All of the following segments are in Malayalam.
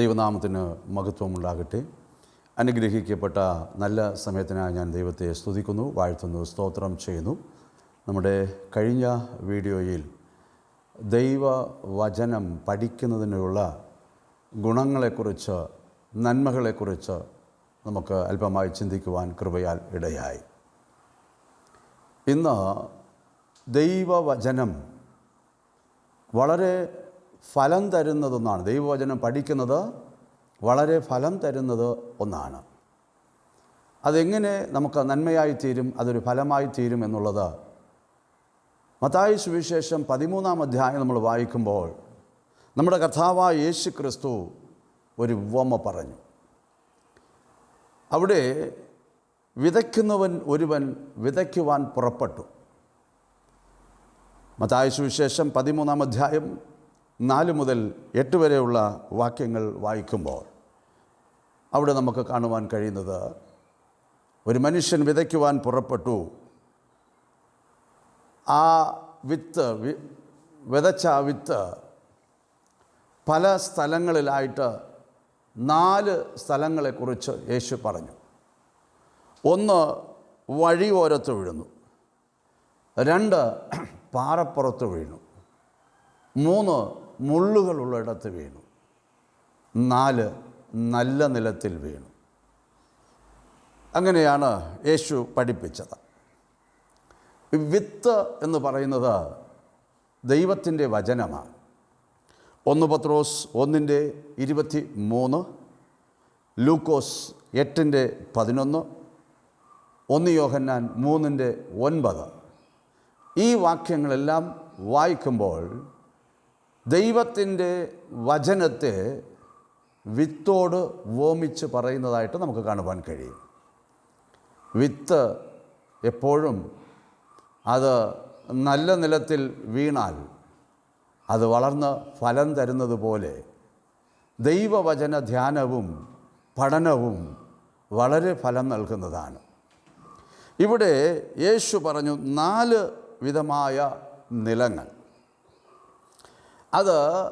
ദൈവനാമത്തിന് മഹത്വമുണ്ടാകട്ടെ. അനുഗ്രഹിക്കപ്പെട്ട നല്ല സമയത്തിനായി ഞാൻ ദൈവത്തെ സ്തുതിക്കുന്നു വാഴ്ത്തുന്നു സ്തോത്രം ചെയ്യുന്നു. നമ്മുടെ കഴിഞ്ഞ വീഡിയോയിൽ ദൈവവചനം പഠിക്കുന്നതിനുള്ള ഗുണങ്ങളെക്കുറിച്ച് നന്മകളെക്കുറിച്ച് നമുക്ക് അല്പമായി ചിന്തിക്കുവാൻ കൃപയാൽ ഇടയായി. ഇന്ന് ദൈവവചനം വളരെ ഫലം തരുന്നതൊന്നാണ് ദൈവവചനം പഠിക്കുന്നത് വളരെ ഫലം തരുന്നത് ഒന്നാണ്. അതെങ്ങനെ നമുക്ക് നന്മയായി തീരും അതൊരു ഫലമായി തീരും എന്നുള്ളത് മത്തായി സുവിശേഷം പതിമൂന്നാം അധ്യായം നമ്മൾ വായിക്കുമ്പോൾ നമ്മുടെ കഥാവായ യേശു ക്രിസ്തു ഒരു ഉപമ പറഞ്ഞു. അവിടെ വിതയ്ക്കുന്നവൻ ഒരുവൻ വിതയ്ക്കുവാൻ പുറപ്പെട്ടു. മത്തായ സുവിശേഷം പതിമൂന്നാം അധ്യായം നാല് മുതൽ എട്ട് വരെയുള്ള വാക്യങ്ങൾ വായിക്കുമ്പോൾ അവിടെ നമുക്ക് കാണുവാൻ കഴിയുന്നത് ഒരു മനുഷ്യൻ വിതയ്ക്കുവാൻ പുറപ്പെട്ടു. ആ വിത്ത് വി വിതച്ച ആ വിത്ത് പല സ്ഥലങ്ങളിലായിട്ട് നാല് സ്ഥലങ്ങളെക്കുറിച്ച് യേശു പറഞ്ഞു. ഒന്ന് വഴിയോരത്ത് വീഴുന്നു. രണ്ട് പാറപ്പുറത്ത് വീണു മൂന്ന് മുള്ളുകളുള്ളിടത്ത് വീണു. നാല് നല്ല നിലത്തിൽ വീണു. അങ്ങനെയാണ് യേശു പഠിപ്പിച്ചത്. വിത്ത് എന്ന് പറയുന്നത് ദൈവത്തിന്റെ വചനമാണ്. ഒന്ന് പത്രോസ് ഒന്നിന്റെ ഇരുപത്തി മൂന്ന് ലൂക്കോസ് എട്ടിന്റെ പതിനൊന്ന് ഒന്ന് യോഹന്നാൻ മൂന്നിന്റെ ഒൻപത്. ഈ വാക്യങ്ങളെല്ലാം വായിക്കുമ്പോൾ ദൈവത്തിന്റെ വചനത്തെ വിത്തോട് വോമിച്ച് പറയുന്നതായിട്ട് നമുക്ക് കാണുവാൻ കഴിയും. വിത്ത് എപ്പോഴും അത് നല്ല നിലത്തിൽ വീണാൽ അത് വളർന്ന് ഫലം തരുന്നത് പോലെ ദൈവവചന ധ്യാനവും പഠനവും വളരെ ഫലം നൽകുന്നതാണ്. ഇവിടെ യേശു പറഞ്ഞു നാല് വിധമായ നിലങ്ങൾ. അത്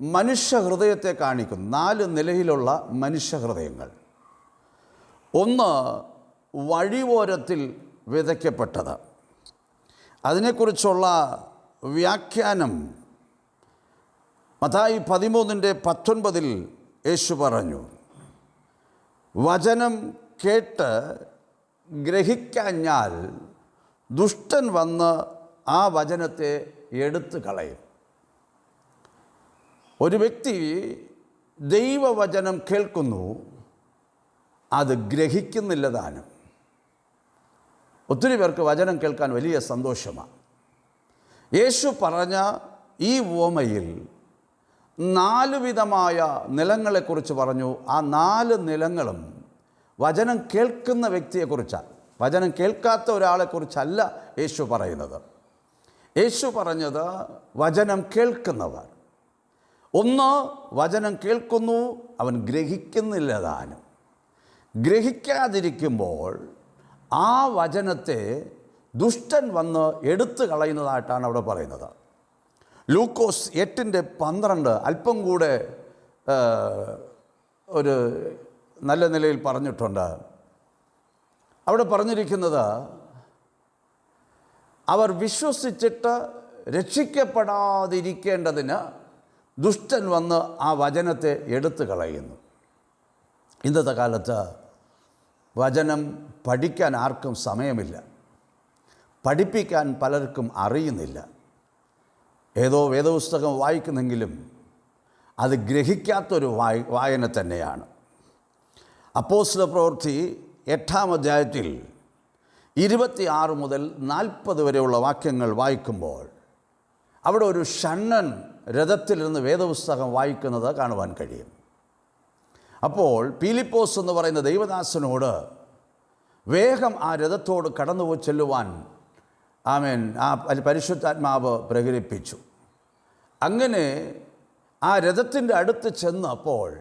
മനുഷ്യഹൃദയത്തെ കാണിക്കുന്നു നാല് നിലയിലുള്ള മനുഷ്യഹൃദയങ്ങൾ ഒന്ന് വഴിയോരത്തിൽ വിതയ്ക്കപ്പെട്ടത്. അതിനെക്കുറിച്ചുള്ള വ്യാഖ്യാനം മതായി പതിമൂന്നിന്റെ പത്തൊൻപതിൽ യേശു പറഞ്ഞു. വചനം കേട്ട് ഗ്രഹിക്കാഞ്ഞാൽ ദുഷ്ടൻ വന്ന് ആ വചനത്തെ എടുത്തു കളയും. ഒരു വ്യക്തി ദൈവവചനം കേൾക്കുന്നു അത് ഗ്രഹിക്കുന്നില്ല താനും. ഒത്തിരി വചനം കേൾക്കാൻ വലിയ സന്തോഷമാണ് യേശു പറഞ്ഞ ഈ ഓമയിൽ നാല് വിധമായ നിലങ്ങളെക്കുറിച്ച് പറഞ്ഞു. ആ നാല് നിലങ്ങളും വചനം കേൾക്കുന്ന വ്യക്തിയെക്കുറിച്ചാണ്. വചനം കേൾക്കാത്ത ഒരാളെക്കുറിച്ചല്ല യേശു പറയുന്നത്. യേശു പറഞ്ഞത് വചനം കേൾക്കുന്നവർ. ഒന്ന് വചനം കേൾക്കുന്നു അവൻ ഗ്രഹിക്കുന്നില്ല താനും. ഗ്രഹിക്കാതിരിക്കുമ്പോൾ ആ വചനത്തെ ദുഷ്ടൻ വന്ന് എടുത്തു കളയുന്നതായിട്ടാണ് അവിടെ പറയുന്നത്. ലൂക്കോസ് എട്ടിന്റെ പന്ത്രണ്ട് അല്പം കൂടെ ഒരു നല്ല നിലയിൽ പറഞ്ഞിട്ടുണ്ട്. അവിടെ പറഞ്ഞിരിക്കുന്നത് അവർ വിശ്വസിച്ചിട്ട് രക്ഷിക്കപ്പെടാതിരിക്കേണ്ടതിന് ദുഷ്ടൻ വന്ന് ആ വചനത്തെ എടുത്തു കളയുന്നു. ഇന്നത്തെ കാലത്ത് വചനം പഠിക്കാൻ ആർക്കും സമയമില്ല. പഠിപ്പിക്കാൻ പലർക്കും അറിയുന്നില്ല. ഏതോ വേദപുസ്തകം വായിക്കുന്നെങ്കിലും അത് ഗ്രഹിക്കാത്തൊരു വായ വായന തന്നെയാണ്. അപ്പോസ്ല പ്രവൃത്തി എട്ടാം അധ്യായത്തിൽ ഇരുപത്തിയാറ് മുതൽ നാൽപ്പത് വരെയുള്ള വാക്യങ്ങൾ വായിക്കുമ്പോൾ അവിടെ ഒരു ഷണ്ണൻ രഥത്തിലിരുന്ന് വേദപുസ്തകം വായിക്കുന്നത് കാണുവാൻ കഴിയും. അപ്പോൾ പീലിപ്പോസ് എന്ന് പറയുന്ന ദൈവദാസനോട് വേഗം ആ രഥത്തോട് കടന്നു ചെല്ലുവാൻ ആമേൻ ആ പരിശുദ്ധാത്മാവ് പ്രകടിപ്പിച്ചു അങ്ങനെ ആ രഥത്തിന്റെ അടുത്ത് ചെന്നപ്പോൾ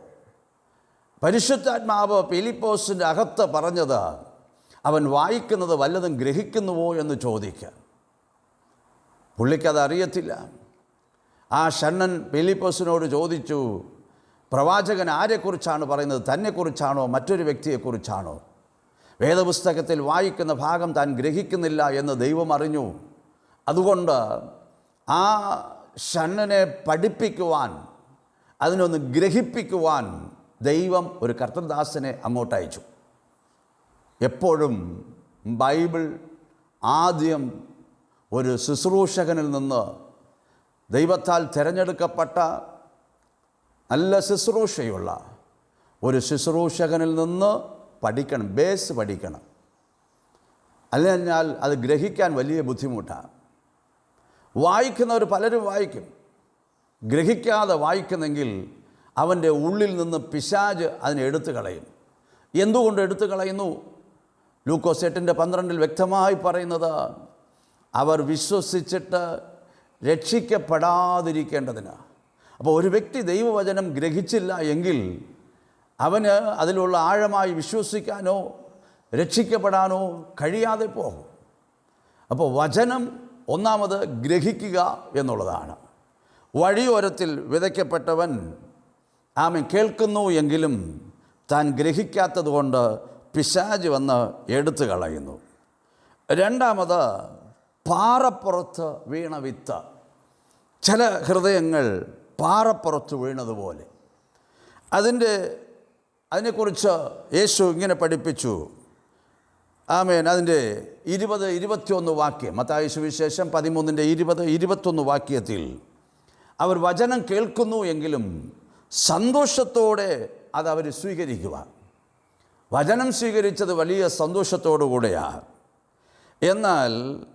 പരിശുദ്ധാത്മാവ് പീലിപ്പോസിന്റെ അകത്ത് പറഞ്ഞത് അവൻ വായിക്കുന്നത് വല്ലതും ഗ്രഹിക്കുന്നുവോ? എന്ന് ചോദിക്കുക. പുള്ളിക്കത് അറിയത്തില്ല. ആ ഷണ്ണൻ ഫിലിപ്പസിനോട് ചോദിച്ചു പ്രവാചകൻ ആരെക്കുറിച്ചാണ് പറയുന്നത്? തന്നെക്കുറിച്ചാണോ? മറ്റൊരു വ്യക്തിയെക്കുറിച്ചാണോ? വേദപുസ്തകത്തിൽ വായിക്കുന്ന ഭാഗം താൻ ഗ്രഹിക്കുന്നില്ല എന്ന് ദൈവം അറിഞ്ഞു. അതുകൊണ്ട് ആ ഷണ്ണനെ പഠിപ്പിക്കുവാൻ അതിനൊന്ന് ഗ്രഹിപ്പിക്കുവാൻ ദൈവം ഒരു കർത്തദാസനെ അങ്ങോട്ട് അയച്ചു. എപ്പോഴും ബൈബിൾ ആദ്യം ഒരു ശുശ്രൂഷകനിൽ നിന്ന് ദൈവത്താൽ തിരഞ്ഞെടുക്കപ്പെട്ട നല്ല ശുശ്രൂഷയുള്ള ഒരു ശുശ്രൂഷകനിൽ നിന്ന് പഠിക്കണം ബേസ് പഠിക്കണം. അല്ലെങ്കിൽ അത് ഗ്രഹിക്കാൻ വലിയ ബുദ്ധിമുട്ടാണ്. വായിക്കുന്നവർ പലരും വായിക്കും. ഗ്രഹിക്കാതെ വായിക്കുന്നെങ്കിൽ അവന്റെ ഉള്ളിൽ നിന്ന് പിശാജ് അതിനെ എടുത്തു കളയും. എന്തുകൊണ്ട് എടുത്തു കളയുന്നു? ലൂക്കോസ് എട്ടിന്റെ പന്ത്രണ്ടിൽ വ്യക്തമായി പറയുന്നത് അവർ വിശ്വസിച്ചിട്ട് രക്ഷിക്കപ്പെടാതിരിക്കേണ്ടതിന്. അപ്പോൾ ഒരു വ്യക്തി ദൈവവചനം ഗ്രഹിച്ചില്ല എങ്കിൽ അവന് അതിലുള്ള ആഴമായി വിശ്വസിക്കാനോ രക്ഷിക്കപ്പെടാനോ കഴിയാതെ പോകും. അപ്പോൾ വചനം ഒന്നാമത് ഗ്രഹിക്കുക എന്നുള്ളതാണ്. വഴിയോരത്തിൽ വിതയ്ക്കപ്പെട്ടവൻ ആമെ കേൾക്കുന്നു എങ്കിലും താൻ ഗ്രഹിക്കാത്തതുകൊണ്ട് പിശാജ് വന്ന് എടുത്തു കളയുന്നു. രണ്ടാമത് പാറപ്പുറത്ത് വീണ വിത്ത്. ചില ഹൃദയങ്ങൾ പാറപ്പുറത്ത് വീണതുപോലെ. അതിന്റെ അതിനെക്കുറിച്ച് യേശു ഇങ്ങനെ പഠിപ്പിച്ചു. ആമേൻ. അതിന്റെ ഇരുപത് ഇരുപത്തിയൊന്ന് വാക്യം മത്തായ സുവിശേഷം പതിമൂന്നിന്റെ ഇരുപത് ഇരുപത്തൊന്ന് വാക്യത്തിൽ അവർ വചനം കേൾക്കുന്നു എങ്കിലും സന്തോഷത്തോടെ അത് അവർ സ്വീകരിക്കുക. വചനം സ്വീകരിച്ചത് വലിയ സന്തോഷത്തോടു കൂടെയാണ് എന്നാൽ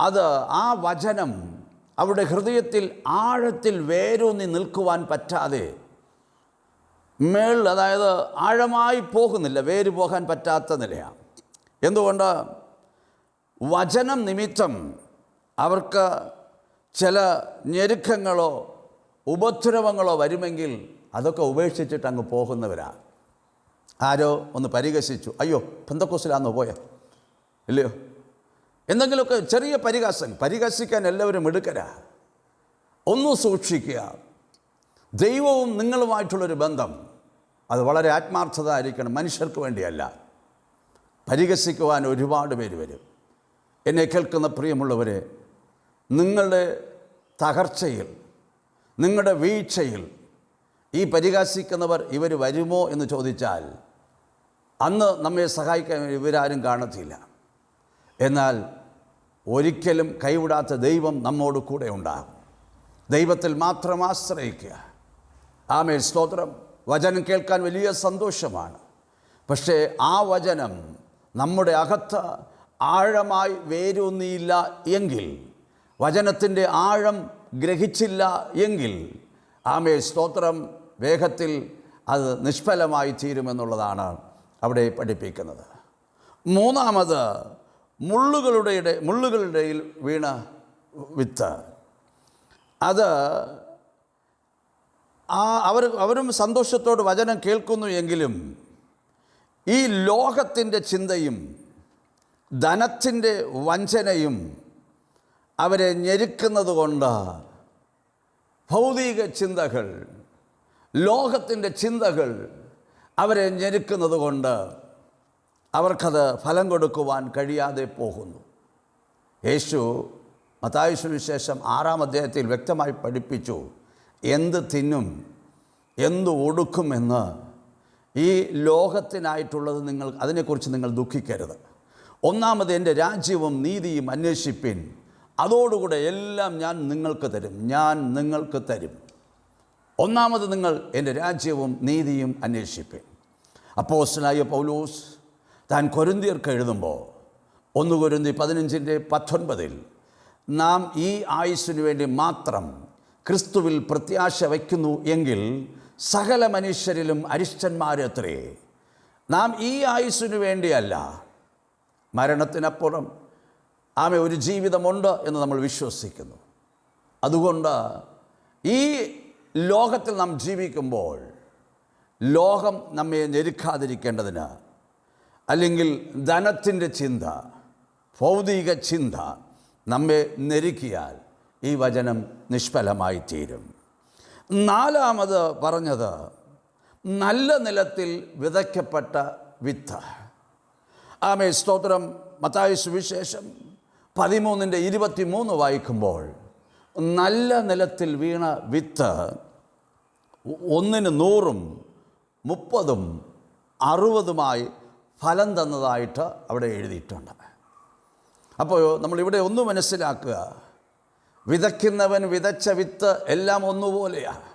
അത് ആ വചനം അവരുടെ ഹൃദയത്തിൽ ആഴത്തിൽ വേരൂന്നി നിൽക്കുവാൻ പറ്റാതെ മേൾ അതായത് ആഴമായി പോകുന്നില്ല വേര് പോകാൻ പറ്റാത്ത നിലയാണ്. എന്തുകൊണ്ട്? വചനം നിമിത്തം അവർക്ക് ചില ഞെരുക്കങ്ങളോ ഉപദ്രവങ്ങളോ വരുമെങ്കിൽ അതൊക്കെ ഉപേക്ഷിച്ചിട്ട് അങ്ങ് പോകുന്നവരാണ്. ആരോ ഒന്ന് പരിഹസിച്ചു. അയ്യോ പെന്തക്കോസിലാന്നോ പോയ? ഇല്ലയോ? എന്തെങ്കിലുമൊക്കെ ചെറിയ പരിഹാസം. പരിഹസിക്കാൻ എല്ലാവരും എടുക്കരാ ഒന്ന് സൂക്ഷിക്കുക. ദൈവവും നിങ്ങളുമായിട്ടുള്ളൊരു ബന്ധം. അത് വളരെ ആത്മാർത്ഥത ആയിരിക്കണം മനുഷ്യർക്ക് വേണ്ടിയല്ല. പരിഹസിക്കുവാൻ ഒരുപാട് പേര് വരും. എന്നെ കേൾക്കുന്ന പ്രിയമുള്ളവരെ നിങ്ങളുടെ തകർച്ചയിൽ നിങ്ങളുടെ വീഴ്ചയിൽ ഈ പരിഹാസിക്കുന്നവർ ഇവർ വരുമോ എന്ന് ചോദിച്ചാൽ അന്ന് നമ്മെ സഹായിക്കാൻ ഇവരാരും കാണത്തില്ല. എന്നാൽ ഒരിക്കലും കൈവിടാത്ത ദൈവം നമ്മോട് കൂടെ ഉണ്ടാകും. ദൈവത്തിൽ മാത്രം ആശ്രയിക്കുക. ആമേ സ്തോത്രം. വചനം കേൾക്കാൻ വലിയ സന്തോഷമാണ്. പക്ഷേ ആ വചനം നമ്മുടെ അകത്ത് ആഴമായി വേരൂന്നിയില്ല എങ്കിൽ വചനത്തിന്റെ ആഴം ഗ്രഹിച്ചില്ല എങ്കിൽ ആമേ സ്തോത്രം. വേഗത്തിൽ അത് നിഷ്ഫലമായി തീരുമെന്നുള്ളതാണ് അവിടെ പഠിപ്പിക്കുന്നത്. മൂന്നാമത് മുള്ളുകളുടെ ഇട- മുള്ളുകളുടെ വീണ വിത്ത്. അത് ആ അവർ അവരും സന്തോഷത്തോട് വചനം കേൾക്കുന്നു എങ്കിലും ഈ ലോകത്തിന്റെ ചിന്തയും ധനത്തിന്റെ വഞ്ചനയും അവരെ ഞെരുക്കുന്നത് കൊണ്ട് ഭൗതിക ചിന്തകൾ ലോകത്തിന്റെ ചിന്തകൾ അവരെ ഞെരുക്കുന്നത് കൊണ്ട് അവർക്കത് ഫലം കൊടുക്കുവാൻ കഴിയാതെ പോകുന്നു. യേശു മത്തായ സുവിശേഷം ആറാം അധ്യായത്തിൽ വ്യക്തമായി പഠിപ്പിച്ചു എന്ത് തിന്നും എന്ത് ഒടുക്കുമെന്ന് ഈ ലോകത്തിനായിട്ടുള്ളത് നിങ്ങൾ അതിനെക്കുറിച്ച് നിങ്ങൾ ദുഃഖിക്കരുത്. ഒന്നാമത് എന്റെ രാജ്യവും നീതിയും അന്വേഷിപ്പിൻ. അതോടുകൂടെ എല്ലാം ഞാൻ നിങ്ങൾക്ക് തരും ഞാൻ നിങ്ങൾക്ക് തരും. ഒന്നാമത് നിങ്ങൾ എന്റെ രാജ്യവും നീതിയും അന്വേഷിപ്പിൻ. അപ്പോസ്റ്റലായ പൗലോസ് താൻ കൊരുന്തിയർക്ക് എഴുതുമ്പോൾ ഒന്ന് കൊരുന്തി പതിനഞ്ചിന്റെ പത്തൊൻപതിൽ നാം ഈ ആയുസ്സിനു വേണ്ടി മാത്രം ക്രിസ്തുവിൽ പ്രത്യാശ വയ്ക്കുന്നു എങ്കിൽ സകല മനുഷ്യരിലും അരിഷ്ടന്മാരത്രേ. നാം ഈ ആയുസ്സിനു വേണ്ടിയല്ല മരണത്തിനപ്പുറം ആമെ ഒരു ജീവിതമുണ്ട് എന്ന് നമ്മൾ വിശ്വസിക്കുന്നു. അതുകൊണ്ട് ഈ ലോകത്തിൽ നാം ജീവിക്കുമ്പോൾ ലോകം നമ്മെ ഞെരുക്കാതിരിക്കേണ്ടതിന് അല്ലെങ്കിൽ ധനത്തിന്റെ ചിന്ത ഭൗതിക ചിന്ത നമ്മെ നെരുക്കിയാൽ ഈ വചനം നിഷ്ഫലമായി തീരും. നാലാമത് പറഞ്ഞത് നല്ല നിലത്തിൽ വിതയ്ക്കപ്പെട്ട വിത്ത്. ആമേ സ്തോത്രം. മത്തായ സുവിശേഷം പതിമൂന്നിന്റെ ഇരുപത്തി മൂന്ന് വായിക്കുമ്പോൾ നല്ല നിലത്തിൽ വീണ വിത്ത് ഒന്നിന് നൂറും മുപ്പതും അറുപതുമായി ഫലം തന്നതായിട്ട് അവിടെ എഴുതിയിട്ടുണ്ട്. അപ്പോൾ നമ്മളിവിടെ ഒന്ന് മനസ്സിലാക്കുക. വിതയ്ക്കുന്നവൻ വിതച്ച വിത്ത് എല്ലാം ഒന്നുപോലെയാണ്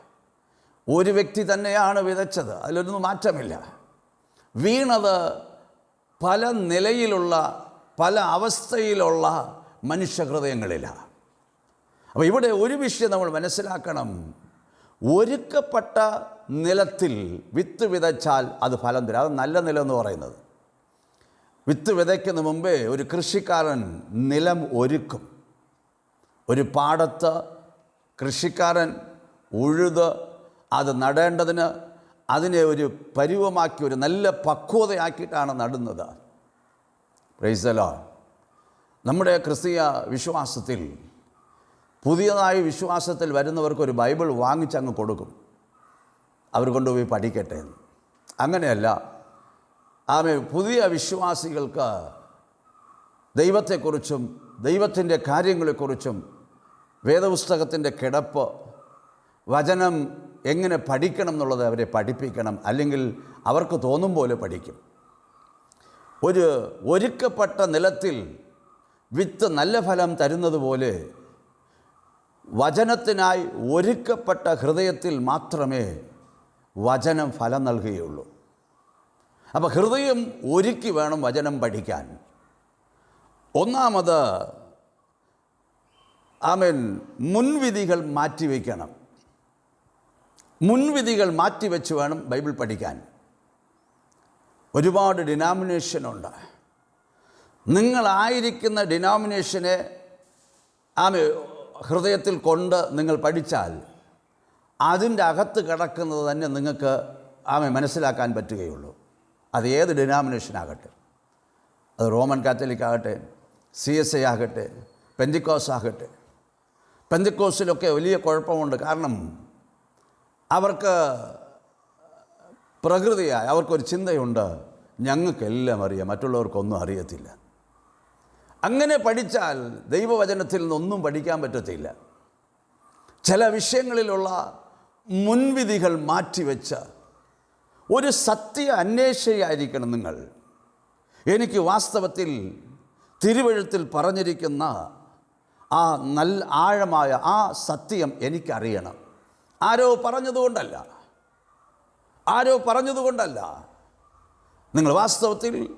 ഒരു വ്യക്തി തന്നെയാണ് വിതച്ചത് അതിലൊന്നും മാറ്റമില്ല. വീണത് പല നിലയിലുള്ള പല അവസ്ഥയിലുള്ള മനുഷ്യഹൃദയങ്ങളിലാണ് അപ്പോൾ ഇവിടെ ഒരു വിഷയം നമ്മൾ മനസ്സിലാക്കണം. ഒരുക്കപ്പെട്ട നിലത്തിൽ വിത്ത് വിതച്ചാൽ അത് ഫലം തരും. അത് നല്ല നിലം എന്ന് പറയുന്നത്. വിത്ത് വിതയ്ക്കുന്ന മുമ്പേ ഒരു കൃഷിക്കാരൻ നിലം ഒരുക്കും. ഒരു പാടത്ത് കൃഷിക്കാരൻ ഉഴുത് അത് നടേണ്ടതിന് അതിനെ ഒരു പരുവമാക്കി ഒരു നല്ല പക്വതയാക്കിയിട്ടാണ് നടുന്നത്. പ്രൈസലോ നമ്മുടെ ക്രിസ്തീയ വിശ്വാസത്തിൽ പുതിയതായി വിശ്വാസത്തിൽ വരുന്നവർക്ക് ഒരു ബൈബിൾ വാങ്ങിച്ചങ്ങ് കൊടുക്കും. അവർ കൊണ്ടുപോയി പഠിക്കട്ടെ. അങ്ങനെയല്ല ആമെ പുതിയ വിശ്വാസികൾക്ക് ദൈവത്തെക്കുറിച്ചും ദൈവത്തിന്റെ കാര്യങ്ങളെക്കുറിച്ചും വേദപുസ്തകത്തിന്റെ കിടപ്പ് വചനം എങ്ങനെ പഠിക്കണം എന്നുള്ളത് അവരെ പഠിപ്പിക്കണം. അല്ലെങ്കിൽ അവർക്ക് തോന്നും പോലെ പഠിക്കും. ഒരു ഒരുക്കപ്പെട്ട നിലത്തിൽ വിത്ത് നല്ല ഫലം തരുന്നത് പോലെ വചനത്തിനായി ഒരുക്കപ്പെട്ട ഹൃദയത്തിൽ മാത്രമേ വചനം ഫലം നൽകുകയുള്ളൂ. അപ്പോൾ ഹൃദയം ഒരുക്കി വേണം വചനം പഠിക്കാൻ. ഒന്നാമത് ആമേൽ മുൻവിധികൾ മാറ്റിവെക്കണം മുൻവിധികൾ മാറ്റിവെച്ച് വേണം ബൈബിൾ പഠിക്കാൻ. ഒരുപാട് ഡിനോമിനേഷനുണ്ട് നിങ്ങളായിരിക്കുന്ന ഡിനോമിനേഷനെ ആമേ ഹൃദയത്തിൽ കൊണ്ട് നിങ്ങൾ പഠിച്ചാൽ അതിന്റെ അകത്ത് കിടക്കുന്നത് തന്നെ നിങ്ങൾക്ക് ആമെ മനസ്സിലാക്കാൻ പറ്റുകയുള്ളൂ. അത് ഏത് ഡിനോമിനേഷനാകട്ടെ അത് റോമൻ കാത്തലിക് ആകട്ടെ സി എസ് ഐ ആകട്ടെ പെന്തിക്കോസ് ആകട്ടെ. പെന്തിക്കോസിലൊക്കെ വലിയ കുഴപ്പമുണ്ട്. കാരണം അവർക്ക് പ്രകൃതിയായി അവർക്കൊരു ചിന്തയുണ്ട്. ഞങ്ങൾക്കെല്ലാം അറിയാം മറ്റുള്ളവർക്കൊന്നും അറിയത്തില്ല. അങ്ങനെ പഠിച്ചാൽ ദൈവവചനത്തിൽ നിന്നൊന്നും പഠിക്കാൻ പറ്റത്തില്ല. ചില വിഷയങ്ങളിലുള്ള മുൻവിധികൾ മാറ്റിവെച്ച് ഒരു സത്യ അന്വേഷയായിരിക്കണം നിങ്ങൾ. എനിക്ക് വാസ്തവത്തിൽ തിരുവഴുത്തിൽ പറഞ്ഞിരിക്കുന്ന ആ നല്ല ആഴമായ ആ സത്യം എനിക്കറിയണം. ആരോ പറഞ്ഞതുകൊണ്ടല്ല. ആരോ പറഞ്ഞതുകൊണ്ടല്ല. നിങ്ങൾ വാസ്തവത്തിൽ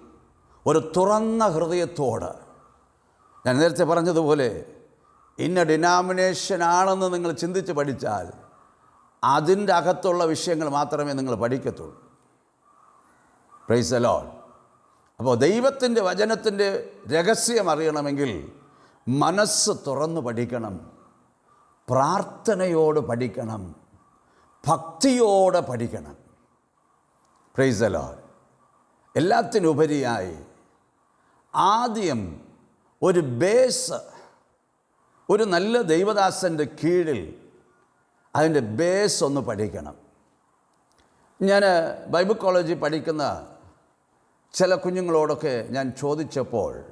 ഒരു തുറന്ന ഹൃദയത്തോട് ഞാൻ നേരത്തെ പറഞ്ഞതുപോലെ ഇന്ന ഡിനാമിനേഷനാണെന്ന് നിങ്ങൾ ചിന്തിച്ച് പഠിച്ചാൽ അതിന്റെ അകത്തുള്ള വിഷയങ്ങൾ മാത്രമേ നിങ്ങൾ പഠിക്കത്തുള്ളൂ. പ്രൈസ് അലോൺ അപ്പോൾ ദൈവത്തിന്റെ വചനത്തിന്റെ രഹസ്യം അറിയണമെങ്കിൽ മനസ്സ് തുറന്നു പഠിക്കണം. പ്രാർത്ഥനയോട് പഠിക്കണം. ഭക്തിയോടെ പഠിക്കണം. പ്രൈസ് അലോൺ എല്ലാത്തിനുപരിയായി ആദ്യം ഒരു ബേസ് ഒരു നല്ല ദൈവദാസന്റെ കീഴിൽ അതിന്റെ ബേസ് ഒന്ന് പഠിക്കണം. ഞാൻ ബൈബിൾ കോളേജിൽ പഠിക്കുന്ന ചില കുഞ്ഞുങ്ങളോടൊക്കെ ഞാൻ ചോദിച്ചപ്പോൾ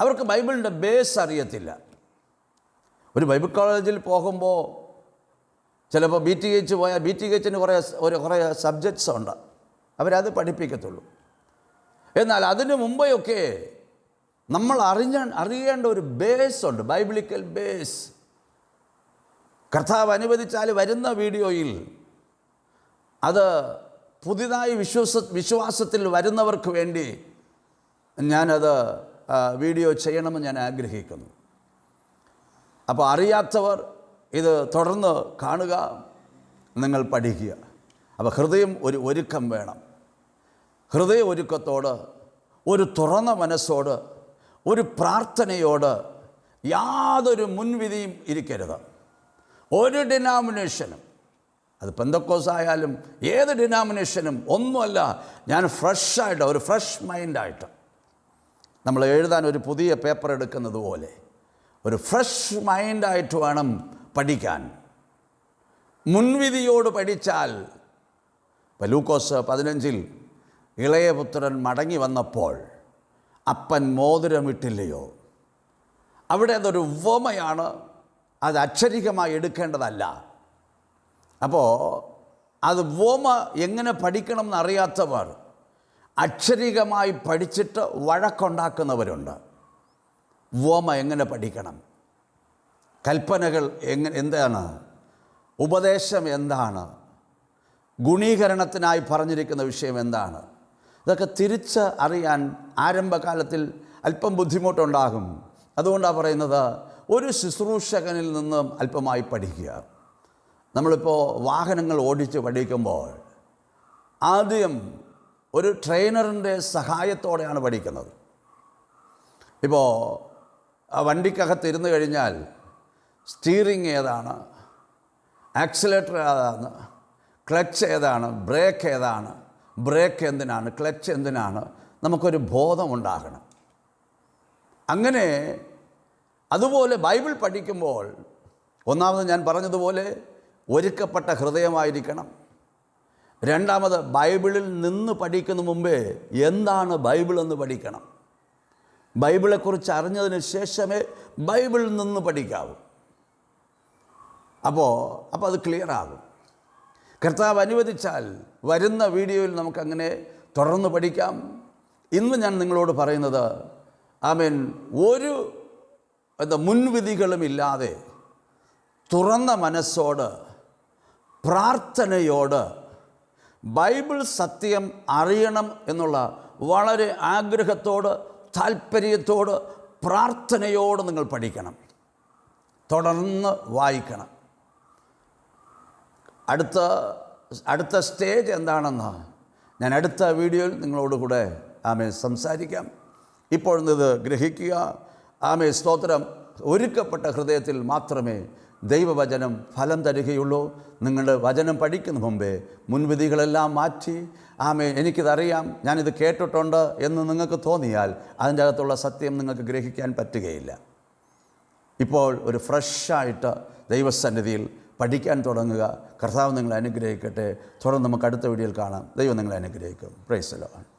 അവർക്ക് ബൈബിളിന്റെ ബേസ് അറിയത്തില്ല. ഒരു ബൈബിൾ കോളേജിൽ പോകുമ്പോൾ ചിലപ്പോൾ ബി ടി എച്ച് പോയാൽ ബി ടി എച്ചിന് കുറേ ഒരു കുറേ സബ്ജക്ട്സ് ഉണ്ട്. അവരത് പഠിപ്പിക്കത്തുള്ളൂ. എന്നാൽ അതിന് മുമ്പെയൊക്കെ നമ്മൾ അറിഞ്ഞ അറിയേണ്ട ഒരു ബേസ് ഉണ്ട്. ബൈബിളിക്കൽ ബേസ് കർത്താവ് അനുവദിച്ചാൽ വരുന്ന വീഡിയോയിൽ അത് പുതിയതായി വിശ്വാസ വിശ്വാസത്തിൽ വരുന്നവർക്ക് വേണ്ടി ഞാനത് വീഡിയോ ചെയ്യണമെന്ന് ഞാൻ ആഗ്രഹിക്കുന്നു. അപ്പോൾ അറിയാത്തവർ ഇത് തുടർന്ന് കാണുക നിങ്ങൾ പഠിക്കുക. അപ്പോൾ ഹൃദയം ഒരു ഒരുക്കം വേണം. ഹൃദയ ഒരുക്കത്തോട് ഒരു തുറന്ന മനസ്സോട് ഒരു പ്രാർത്ഥനയോട് യാതൊരു മുൻവിധിയും ഇരിക്കരുത്. ഒരു ഡിനോമിനേഷനും അത് പെന്തക്കോസ് ആയാലും ഏത് ഡിനോമിനേഷനും ഒന്നുമല്ല ഞാൻ ഫ്രഷായിട്ട് ഒരു ഫ്രഷ് മൈൻഡായിട്ട് നമ്മൾ എഴുതാൻ ഒരു പുതിയ പേപ്പർ എടുക്കുന്നത് പോലെ ഒരു ഫ്രഷ് മൈൻഡായിട്ട് വേണം പഠിക്കാൻ. മുൻവിധിയോട് പഠിച്ചാൽ ഇപ്പം ലൂക്കോസ് പതിനഞ്ചിൽ ഇളയപുത്രൻ മടങ്ങി വന്നപ്പോൾ അപ്പൻ മോതിരമിട്ടില്ലയോ? അവിടെ അതൊരു ഉപമയാണ്. അത് അക്ഷരികമായി എടുക്കേണ്ടതല്ല. അപ്പോൾ അത് വോമ എങ്ങനെ പഠിക്കണം എന്നറിയാത്തവർ അക്ഷരികമായി പഠിച്ചിട്ട് വഴക്കുണ്ടാക്കുന്നവരുണ്ട്. വോമ എങ്ങനെ പഠിക്കണം? കൽപ്പനകൾ എങ്ങനെ എന്താണ്? ഉപദേശം എന്താണ്? ഗുണീകരണത്തിനായി പറഞ്ഞിരിക്കുന്ന വിഷയം എന്താണ്? ഇതൊക്കെ തിരിച്ച് അറിയാൻ ആരംഭകാലത്തിൽ അല്പം ബുദ്ധിമുട്ടുണ്ടാകും. അതുകൊണ്ടാണ് പറയുന്നത് ഒരു ശുശ്രൂഷകനിൽ നിന്നും അല്പമായി പഠിക്കുക. നമ്മളിപ്പോൾ വാഹനങ്ങൾ ഓടിച്ച് പഠിക്കുമ്പോൾ ആദ്യം ഒരു ട്രെയിനറിന്റെ സഹായത്തോടെയാണ് പഠിക്കുന്നത്. ഇപ്പോൾ വണ്ടിക്കകത്ത് ഇരുന്ന് കഴിഞ്ഞാൽ സ്റ്റീറിങ് ഏതാണ് ആക്സിലേറ്റർ ഏതാണ് ക്ലച്ച് ഏതാണ് ബ്രേക്ക് ഏതാണ് ബ്രേക്ക് എന്തിനാണ് ക്ലച്ച് എന്തിനാണ് നമുക്കൊരു ബോധമുണ്ടാകണം അങ്ങനെ അതുപോലെ ബൈബിൾ പഠിക്കുമ്പോൾ ഒന്നാമത് ഞാൻ പറഞ്ഞതുപോലെ ഒരുക്കപ്പെട്ട ഹൃദയമായിരിക്കണം. രണ്ടാമത് ബൈബിളിൽ നിന്ന് പഠിക്കുന്ന മുമ്പേ എന്താണ് ബൈബിൾ എന്ന് പഠിക്കണം. ബൈബിളെക്കുറിച്ച് അറിഞ്ഞതിന് ശേഷമേ ബൈബിളിൽ നിന്ന് പഠിക്കാവൂ. അപ്പോൾ അപ്പോൾ അത് ക്ലിയർ ആകും. കർത്താവ് അനുവദിച്ചാൽ വരുന്ന വീഡിയോയിൽ നമുക്കങ്ങനെ തുടർന്ന് പഠിക്കാം. ഇന്ന് ഞാൻ നിങ്ങളോട് പറയുന്നത് ഐ മീൻ ഒരു എന്താ മുൻവിധികളും ഇല്ലാതെ തുറന്ന മനസ്സോട് പ്രാർത്ഥനയോട് ബൈബിൾ സത്യം അറിയണം എന്നുള്ള വളരെ ആഗ്രഹത്തോട് താല്പര്യത്തോട് പ്രാർത്ഥനയോട് നിങ്ങൾ പഠിക്കണം. തുടർന്ന് വായിക്കണം. അടുത്ത അടുത്ത സ്റ്റേജ് എന്താണെന്ന് ഞാൻ അടുത്ത വീഡിയോയിൽ നിങ്ങളോട് കൂടെ ആമേ സംസാരിക്കാം. ഇപ്പോഴൊന്നിത് ഗ്രഹിക്കുക. ആമെ സ്തോത്രം. ഒരുക്കപ്പെട്ട ഹൃദയത്തിൽ മാത്രമേ ദൈവവചനം ഫലം തരികയുള്ളൂ. നിങ്ങളുടെ വചനം പഠിക്കുന്ന മുമ്പേ മുൻവിധികളെല്ലാം മാറ്റി ആമേ എനിക്കിതറിയാം ഞാനിത് കേട്ടിട്ടുണ്ട് എന്ന് നിങ്ങൾക്ക് തോന്നിയാൽ അതിന്റെ അകത്തുള്ള സത്യം നിങ്ങൾക്ക് ഗ്രഹിക്കാൻ പറ്റുകയില്ല. ഇപ്പോൾ ഒരു ഫ്രഷായിട്ട് ദൈവസന്നിധിയിൽ പഠിക്കാൻ തുടങ്ങുക. കർത്താവ് നിങ്ങളെ അനുഗ്രഹിക്കട്ടെ. തുടർന്ന് നമുക്ക് അടുത്ത വീഡിയോയിൽ കാണാം. ദൈവം നിങ്ങളെ അനുഗ്രഹിക്കും. Price loan